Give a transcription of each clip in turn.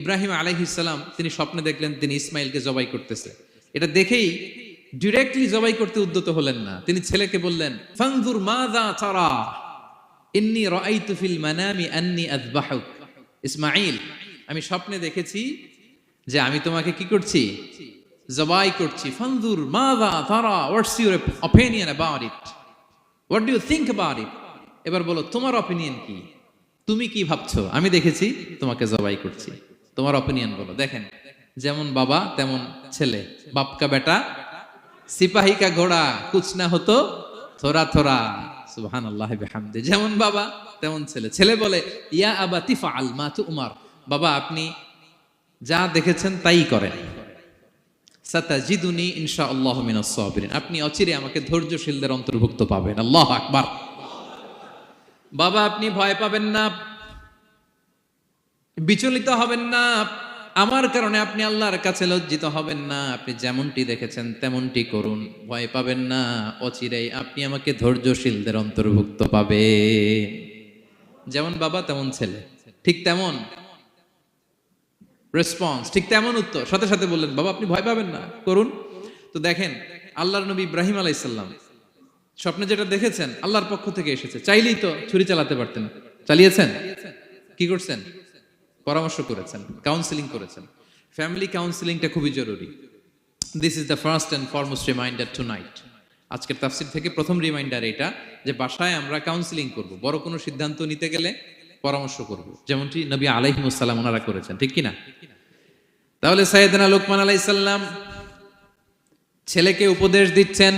ইব্রাহিম আলাইহিসাল্লাম তিনি স্বপ্নে দেখলেন তিনি ইসমাইলকে জবাই করতেছে। এটা দেখেই ডিরেক্টলি জবাই করতে উদ্যত হলেন না। তিনি ছেলেকে বললেন, ফানজুর মাযা তারা? ইন্নী রাআইতু ফিল মানামি আন্নী আযবাহুক। ইসমাইল, আমি স্বপ্নে দেখেছি যে আমি তোমাকে কি করছি? জবাই করছি। ফানজুর মাযা তারা? What's your opinion about it what do you think about it এবার বলো, তোমার অপিনিয়ন কি? তুমি কি ভাবছ? আমি দেখেছি তোমাকে জবাই করছি। তোমার অপিনিয়ন বলো। দেখেন, যেমন বাবা, তেমন ছেলে। বাপকা বেটা সিপাহী কা ঘোড়া, কুছ না হতো, থোড়া থোড়া। সুবহান আল্লাহ যেমন বাবা, তেমন ছেলে। ছেলে বলে, ইয়া আবা তিফা আল মা তু উমার বাবা, আপনি যা দেখেছেন তাই করেন। সাতাজিদুনি ইনশা আল্লাহ মিনাস সাবিরিন। আপনি অচিরে আমাকে ধৈর্যশীলদের অন্তর্ভুক্ত পাবেন। আল্লাহ আকবার। বাবা, আপনি ভয় পাবেন না। বিচলিত হবেন না। আমার কারণে আপনি আল্লাহর কাছে লজ্জিত হবেন না। আপনি যেমনটি দেখেছেন, তেমনটি করুন। ভয় পাবেন না। অচিরেই আপনি আমাকে ধৈর্যশীলদের অন্তর্ভুক্ত পাবে যেমন বাবা, তেমন ছেলে। ঠিক তেমন রেসপন্স ঠিক তেমন উত্তর। সাথে সাথে বললেন, বাবা, আপনি ভয় পাবেন না। করুন। তো দেখেন, আল্লাহর নবী ইব্রাহিম আলাইসাল্লাম স্বপ্নে যেটা দেখেছেন, আল্লাহর পক্ষ থেকে এসেছে। চাইলেই তো ছুরি চালাতে পারতেন। চালিয়েছেন? কি করছেন? পরামর্শ করেছেন কাউন্সিলিং করেছেন। ফ্যামিলি কাউন্সিলিংটা খুবই জরুরি। This is the first and foremost reminder tonight আজকের তাফসির থেকে প্রথম রিমাইন্ডার এটা যে বাসায় আমরা কাউন্সিলিং করব। বড় কোনো সিদ্ধান্ত নিতে গেলে পরামর্শ করব। যেমনটি নবী আলাইহিমুসাল্লাম ওনারা করেছেন, ঠিক কিনা? তাহলে সাইয়েদনা লোকমান আলাইসাল্লাম ছেলেকে উপদেশ দিচ্ছেন,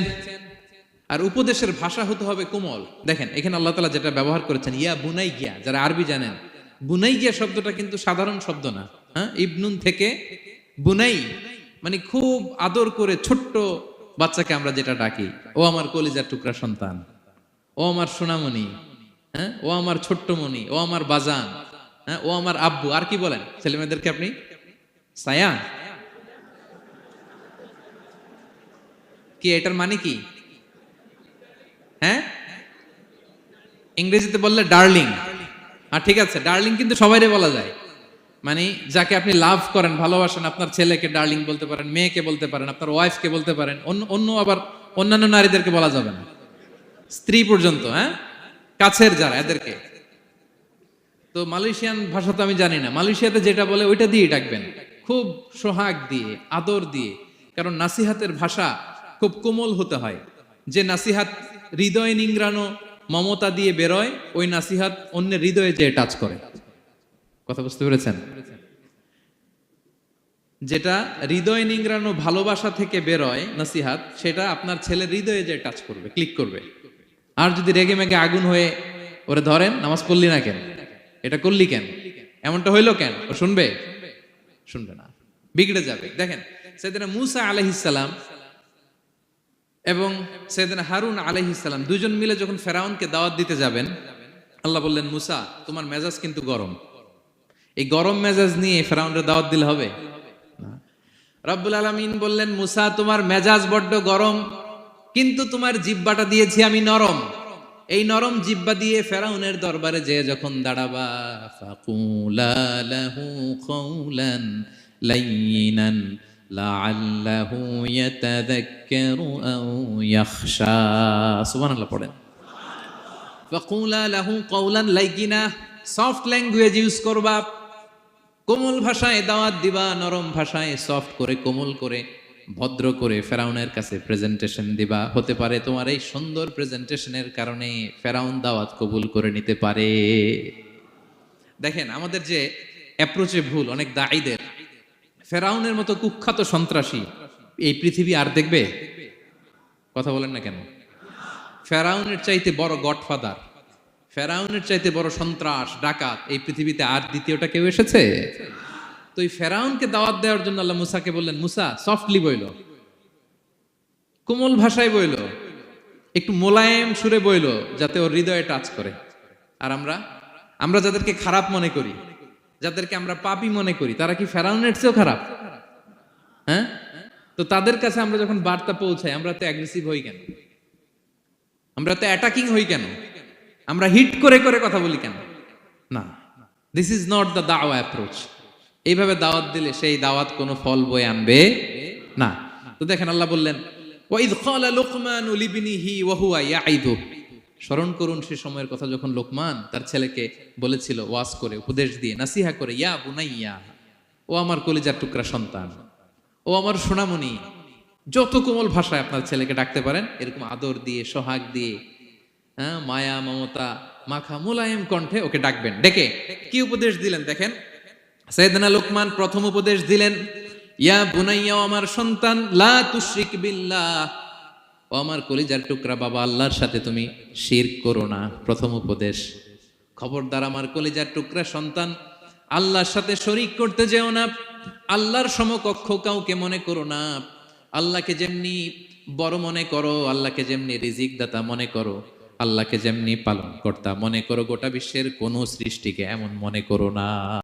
আর উপদেশের ভাষা হতে হবে কোমল। দেখেন, এখানে আল্লাহ তালা যেটা ব্যবহার করেছেন, ইয়া বুনাই গিয়া যারা আরবি জানেন বুনাই গিয়া শব্দটা কিন্তু সাধারণ শব্দ না হ্যাঁ? ইবনুন থেকে বুনাই মানে খুব আদর করে ছোট্ট বাচ্চাকে আমরা যেটা ডাকি, ও আমার কলিজার টুকরা সন্তান, ও আমার সোনামণি হ্যাঁ? ও আমার ছোট্ট মণি ও আমার বাজান হ্যাঁ? ও আমার আব্বু, আর কি বলেন? ছেলে মেয়েদেরকে আপনি? সায়া? কি, এটার মানে কি? হ্যাঁ? ইংরেজিতে বললে ডার্লিং। আর ঠিক আছে ডার্লিং কিন্তু সবাইরে বলা যায়। মানে যাকে আপনি লাভ করেন, ভালোবাসেন, আপনার ছেলেকে ডার্লিং বলতে পারেন, মেয়েকে বলতে পারেন, আপনার ওয়াইফকে বলতে পারেন, অন্য অন্য আবার অন্যান্য নারীদেরকে বলা যাবে না। স্ত্রী পর্যন্ত হ্যাঁ? কাছের যারা, এদেরকে। তো মালয়েশিয়ান ভাষা তো আমি জানি না। মালয়েশিয়াতে যেটা বলে, ওইটা দিয়ে ডাকবেন। খুব সোহাগ দিয়ে, আদর দিয়ে। কারণ নাসিহাতের ভাষা খুব কোমল হতে হয়। যে নাসিহাত হৃদয় নিংড়ানো মমতা দিয়ে বেরোয়, ওই নাসিহাত অন্যের হৃদয়ে যে টাচ করে। কথা বুঝতে পেরেছেন? যেটা হৃদয় নিংড়ানো ভালোবাসা থেকে বেরোয় নাসিহাত, সেটা আপনার ছেলের হৃদয়ে যে টাচ করবে, ক্লিক করবে। আর যদি রেগে মেগে আগুন হয়ে ওরে ধরেন, নামাজ পড়লি না কেন? এটা করলি কেন? এমনটা হইল কেন? ও শুনবে? শুনবে না। বিগড়ে যাবে। দেখেন, সেদিন মুসা আলহিসাল্লাম এবং সেদিন হারুন আলহিসাল্লাম দুজন মিলে যখন ফেরাউনকে দাওয়াত দিতে যাবেন, আল্লাহ বললেন, মুসা, তোমার মেজাজ কিন্তু গরম। এই গরম মেজাজ নিয়ে ফেরাউনের দাওয়াত দিলে হবে? রব্বুল আলমিন বললেন, মুসা, তোমার মেজাজ বড্ড গরম, কিন্তু তোমার জিব্বাটা দিয়েছি আমি নরম। এই নরম জিব্বা দিয়ে ফেরাউনের দরবারে যে যখন দাঁড়াবা লাআল্লাহু ইয়াতাযাক্কারু আও ইয়াখশা। সুবহানাল্লাহ পড়েন। ফাকুলা লাহু কওলান লাইয়িনা সফট ল্যাঙ্গুয়েজ ইউজ করবা। কোমল ভাষায় দাওয়াত দিবা, নরম ভাষায় সফট করে, কোমল করে, ভদ্র করে ফেরাউনের কাছে প্রেজেন্টেশন দিবা। হতে পারে তোমার এই সুন্দর প্রেজেন্টেশনের কারণে ফেরাউন দাওয়াত কবুল করে নিতে পারে। দেখেন, আমাদের যে অ্যাপ্রোচে ভুল, অনেক দায়ীদের ফেরাউনের মতো কুখ্যাত সন্ত্রাসী এই পৃথিবী আর দেখবে? কথা বলেন না কেন? ফেরাউনের চাইতে বড় গডফাদার, ফেরাউনের চাইতে বড় সন্ত্রাস, ডাকাত এই পৃথিবীতে আর দ্বিতীয়টা কেউ এসেছে? তো এই ফেরাউনকে দাওয়াত দেওয়ার জন্য আল্লাহ মুসাকে বললেন, মুসা সফটলি বইল। কোমল ভাষায় বইল। একটু মোলায়েম সুরে বইল, যাতে ওর হৃদয়ে টাচ করে। আর আমরা? আমরা যাদেরকে খারাপ মনে করি যাদেরকে আমরা পাপি মনে করি, তারা কি ফেরাউনের চেয়েও খারাপ? হ্যাঁ? তো তাদের কাছে আমরা যখন বার্তা পৌঁছাই, আমরা তো অ্যাগ্রেসিভ হই কেন? আমরা তো অ্যাটাকিং হই কেন? আমরা হিট করে করে কথা বলি কেন? না। দিস ইজ নট দ্য দাওয়া অ্যাপ্রোচ এইভাবে দাওয়াত দিলে সেই দাওয়াত কোনো ফল বয়ে আনবে না। তো দেখেন আল্লাহ বললেন ওয়াইদ ক্বালা লুকমানু লিবনিহি ওয়া হুয়া ইয়াইদু স্মরণ করুন সে সময়ের কথা যখন লোকমান তার ছেলেকে বলেছিল, ওয়াজ করে, উপদেশ দিয়ে, নাসিহা করে, ইয়া বুনাইয়া, ও আমার কলিজার টুকরা সন্তান, ও আমার সোনামণি, যত কোমল ভাষায় আপনার ছেলেকে ডাকতে পারেন, এরকম আদর দিয়ে, সোহাগ দিয়ে হ্যাঁ মায়া, মমতা, মাখা, মোলায়েম কণ্ঠে ওকে ডাকবেন। ডেকে কি উপদেশ দিলেন দেখেন? সৈয়দনা লোকমান প্রথম উপদেশ দিলেন, ইয়া বুনাইয়া আমার সন্তান, লা তুশরিক বিল্লাহ ও আমার কলিজার টুকরা বাবা, আল্লাহর সাথে তুমি শির করো না। প্রথম উপদেশ, খবরদার আমার কলিজার টুকরা সন্তান, আল্লাহর সাথে শরিক করতে যেও না, আল্লাহর সমকক্ষ কাউকে মনে করো না। আল্লাহকে যেমনি বড় মনে করো, আল্লাহকে যেমনি রিজিক দাতা মনে করো, আল্লাহকে যেমনি পালন কর্তা মনে করো, গোটা বিশ্বের কোনো সৃষ্টিকে এমন মনে করো না।